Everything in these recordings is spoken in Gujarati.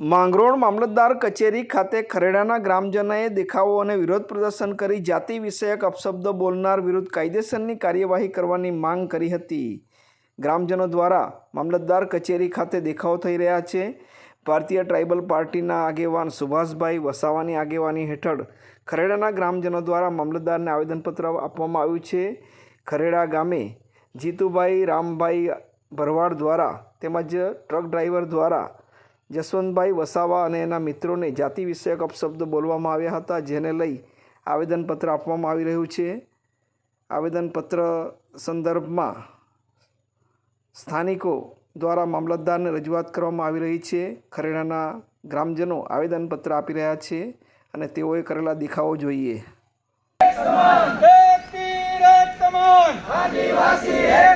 માંગરોળ મામલતદાર કચેરી ખાતે ખરેડાના ગ્રામજનોએ દેખાવો અને વિરોધ પ્રદર્શન કરી જાતિ વિષયક અપશબ્દ બોલનાર વિરુદ્ધ કાયદેસરની કાર્યવાહી કરવાની માંગ કરી હતી. ગ્રામજનો દ્વારા મામલતદાર કચેરી ખાતે દેખાવો થઈ રહ્યા છે. ભારતીય ટ્રાઇબલ પાર્ટીના આગેવાન સુભાષભાઈ વસાવાની આગેવાની હેઠળ ખરેડાના ગ્રામજનો દ્વારા મામલતદારને આવેદનપત્ર આપવામાં આવ્યું છે. ખરેડા ગામે જીતુભાઈ રામભાઈ ભરવાડ દ્વારા તેમજ ટ્રક ડ્રાઈવર દ્વારા જસવંતભાઈ વસાવા અને એના મિત્રોને જાતિ વિષયક અપશબ્દ બોલવામાં આવ્યા હતા જેને લઈ આવેદનપત્ર આપવામાં આવી રહ્યું છે. આવેદનપત્ર સંદર્ભમાં સ્થાનિકો દ્વારા મામલતદારને રજૂઆત કરવામાં આવી રહી છે. ખરેડાના ગ્રામજનો આવેદનપત્ર આપી રહ્યા છે અને તેઓએ કરેલા દેખાવો જોઈએ. एक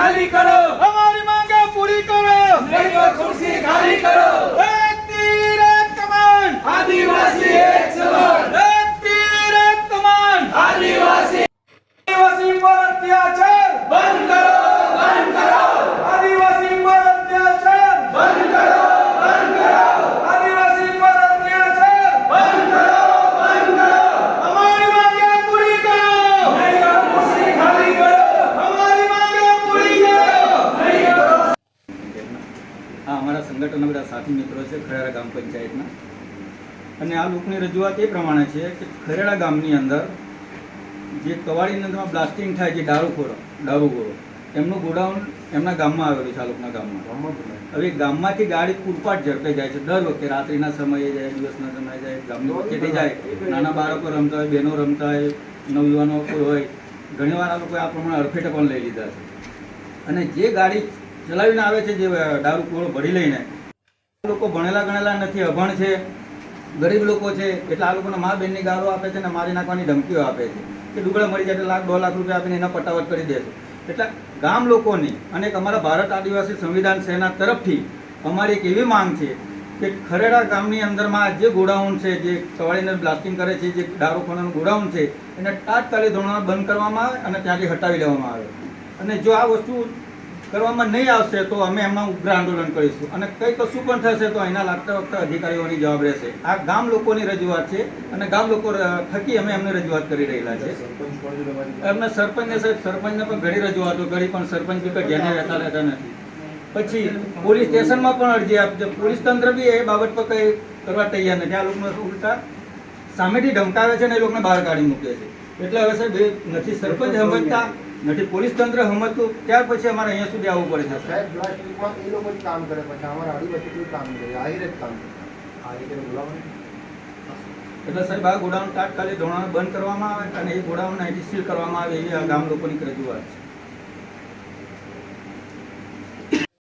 খালি কর સંગઠનના બધા સાથી મિત્રો છે ખરેડા ગામ પંચાયતના. અને આ લોકોની રજૂઆત એ પ્રમાણે છે કે ખરેડા ગામની અંદર જે કવાડીની નદીમાં બ્લાસ્ટિંગ થાય છે દારૂખોરો દારૂગોરો એમનું ગોડાઉન એમના ગામમાં આવેલું છે આ લોકોના ગામમાં. હવે ગામમાંથી ગાડી પૂરપાટ ઝડપે જાય છે દર વખતે રાત્રિના સમયે જાય દિવસના સમયે જાય ગામની વચ્ચેથી જાય. નાના બાળકો રમતા હોય બહેનો રમતા હોય નવયુવાનો કોઈ હોય ઘણીવાર આ લોકોએ આ પ્રમાણે અડફેટે પણ લઈ લીધા છે. અને જે ગાડી ચલાવીને આવે છે જે દારૂ કોળો ભરી લઈને. લોકો ભણેલા ગણેલા નથી, અભણ છે, ગરીબ લોકો છે, એટલે આ લોકોને મા બહેનની ગાળો આપે છે ને મારી નાખવાની ધમકીઓ આપે છે. કે ડુગડા મળી જાય લાખ દોઢ લાખ રૂપિયા આપીને એના પટાવટ કરી દેશે એટલે ગામ લોકોની અને અમારા ભારત આદિવાસી સંવિધાન સેના તરફથી અમારી એક એવી માંગ છે કે ખરેડા ગામની અંદરમાં જે ગોડાઉન છે, જે સવાળીને બ્લાસ્ટિંગ કરે છે, જે દારૂખાનાનું ગોડાઉન છે, એને તાત્કાલિક ધોરણમાં બંધ કરવામાં આવે અને ત્યાંથી હટાવી લેવામાં આવે. અને જો આ વસ્તુ કરવામાં નહીં આવશે તો અમે એમાં ઉગ્ર આંદોલન કરીશું. અને કંઈ કશું પણ થશે તો એના લાગતા વખતે અધિકારીઓની જવાબ રહેશે. આ ગામ લોકોની રજૂઆત છે અને ગામ લોકો થકી અમે એમને રજૂઆત કરી રહેલા છે. એમને સરપંચને સાહેબ, સરપંચને પણ ઘણી રજૂઆતો કરી, પણ સરપંચ ધ્યાને રહેતા રહેતા નથી. પછી પોલીસ સ્ટેશનમાં પણ અરજી આપી છે પોલીસ તંત્ર બી એ બાબત પર કંઈ કરવા તૈયાર નથી. આ લોકોને ઉલટા સામેથી ધમકાવે છે ને એ લોકોને બહાર કાઢી મૂકે છે. એટલે હવે સાહેબ નથી સરપંચ સમજતા. નથી પોલીસ તંત્ર હમતું ત્યાર પછી અમારે અહીંયા સુધી આવવું પડે છે. સાહેબ. પ્લાસ્ટિકમાં એ લોકો જ કામ કરે પછી અમારા આદિવાસી કોઈ કામ કરે આહિર જ કામ કરે. આ રીતે બોલાવો એટલે સાહેબ આ ગોડાઉન તાત્કાલિક ધોરણ બંધ કરવામાં આવે અને એ ગોડાઉન અહીંથી સીલ કરવામાં આવે એવી આ ગામ લોકોની રજૂઆત છે.